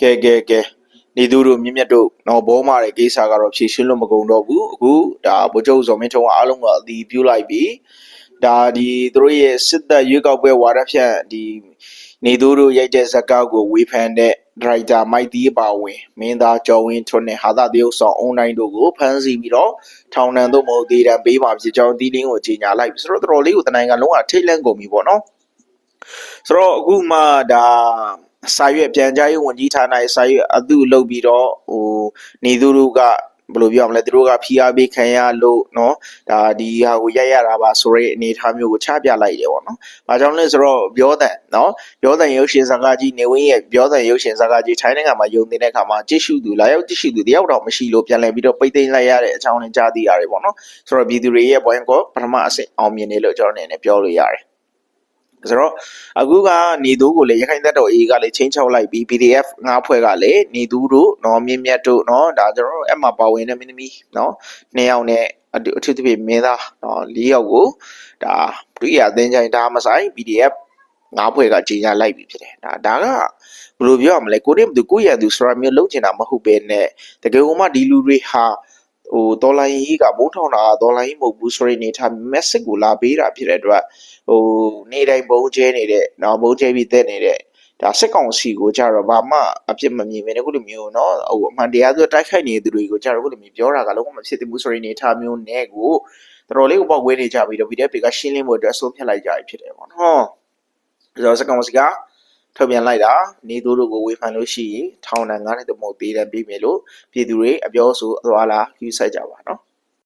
ကဲကဲကဲနေသူတို့မြင့်မြတ်တို့တော့ဘောမာတဲ့ကိစ္စကတော့ဖြေရှင်းလို့မကုန်တော့ဘူးအခုဒါဗိုလ်ချုပ်ဇော်မင်းထုံးကအားလုံးကအတီးပြုတ်လိုက်ပြီဒါဒီသူတို့ရဲ့စစ်တပ်ရွေးကောက်ပွဲဝါဒဖြန့်ဒီနေသူတို့ရိုက်တဲ့ဇက်ကောက်ကိုဝေဖန်တဲ့ဒရိုက်တာမိုက်တီးပါဝင်မင်းသားကျော်ဝင်းထွန်းနဲ့ဟာသာတရုတ်ဆောင်အွန်လိုင်းတို့ကိုဖမ်းဆီးပြီးတော့ထောင်ဒဏ်သို့မဟုတ်ဒေတံပေးပါဖြစ်ကြောင်းဒီလင်းကိုကြေညာလိုက်ပြီဆိုတော့တော်တော်လေးကိုတနိုင်ငံလုံးကထိတ်လန့်ကုန်ပြီပေါ့နော်ဆိုတော့အခုမှဒါ စာရွက်ပြန်ကြားရေးဝန်ကြီးဌာနရဲ့စာရွက်အတုလုပ်ပြီးတော့ဟိုနေသူတို့ကဘယ်လိုပြောရမလဲသူတို့ကဖိအားပေးခံရလို့เนาะဒါဒီဟာကိုရိုက်ရတာပါဆိုရဲအနေအထားမျိုးကိုချပြလိုက်တယ်ပေါ့နော်။ဘာကြောင့်လဲဆိုတော့ပြောတဲ့เนาะပြောတဲ့ရုပ်ရှင်ဇာတ်ကားကြီးနေဝင်းရဲ့ပြောတဲ့ရုပ်ရှင်ဇာတ်ကားကြီးထိုင်းနိုင်ငံမှာယုံတင်တဲ့အခါမှာကြည့်ရှုသူလာရောက်ကြည့်ရှုသူတယောက်တော့မရှိလို့ပြန်လည်ပြီးတော့ပိတ်သိမ်းလိုက်ရတဲ့အကြောင်းနဲ့ကြားသိရတယ်ပေါ့နော်။ဆိုတော့ပြည်သူတွေရဲ့ဘွိုင်းကောပထမအဆင့်အောင်မြင်တယ်လို့ကျွန်တော်အနေနဲ့ပြောလို့ရတယ်။ ဆိုတော့အခုကနေသူကိုလည်းရခိုင်တပ်တော် A ကလည်းချင်းချောက်လိုက်ပြီး PDF ငါးဖွဲ့ကလည်းနေသူတို့နော်မြင့်မြတ်တို့နော်ဒါကျွန်တော်တို့အဲ့မှာပါဝင်တဲ့မင်းသမီးနော်နှစ်ယောက်နဲ့အတူအထူးသဖြင့်မင်းသားနော်လေးယောက်ကိုဒါပရိယာသင်္ချိုင်းဒါမဆိုင် PDF ငါးဖွဲ့ကကြီးညာလိုက်ပြီဖြစ်တယ်ဒါဒါကဘယ်လိုပြောရမလဲကိုရင်မသူကိုရသူဆိုတာမျိုးလုံးချင်တာမဟုတ်ပဲနဲ့တကယ်လို့မှဒီလူတွေဟာ ဟိုဒေါ်လာရင်းကမိုးထောင်တာဒေါ်လာရင်းမဟုတ်ဘူးဆိုရင်နေတာ message ကိုလာပေးတာဖြစ်တဲ့အတွက်ဟိုနေတိုင်းဘုံကျဲနေတဲ့နော်ဘုံကျဲပြီးတက်နေတဲ့ဒါစစ်ကောင်စီကိုကြတော့ဘာမှအပြစ်မမြင်ပဲခုလိုမျိုးနော်ဟိုအမှန်တရားဆိုတိုက်ခိုက်နေတဲ့သူတွေကိုကြတော့ခုလိုမျိုးပြောတာကလုံးဝမဖြစ်သင့်ဘူးဆိုရင်နေထားမျိုးနဲ့ကိုတော်တော်လေးကိုပေါက်ဝဲနေကြပြီးတော့ PDF တွေကရှင်းလင်းဖို့အတွက်ဆုံးဖြတ်လိုက်ကြပြီဖြစ်တယ်ပေါ့နော်ဆိုတော့စစ်ကောင်စီက ထုတ်ပြန်လိုက်တာနေသူတို့ကိုဝေဖန်လို့ရှိရင်ထောင်ဒဏ်9နှစ်တမို့ပေးတယ်ပြီးမယ်လို့ပြည်သူတွေအပြောဆိုအသွားလားယူဆိုင်ကြပါနော်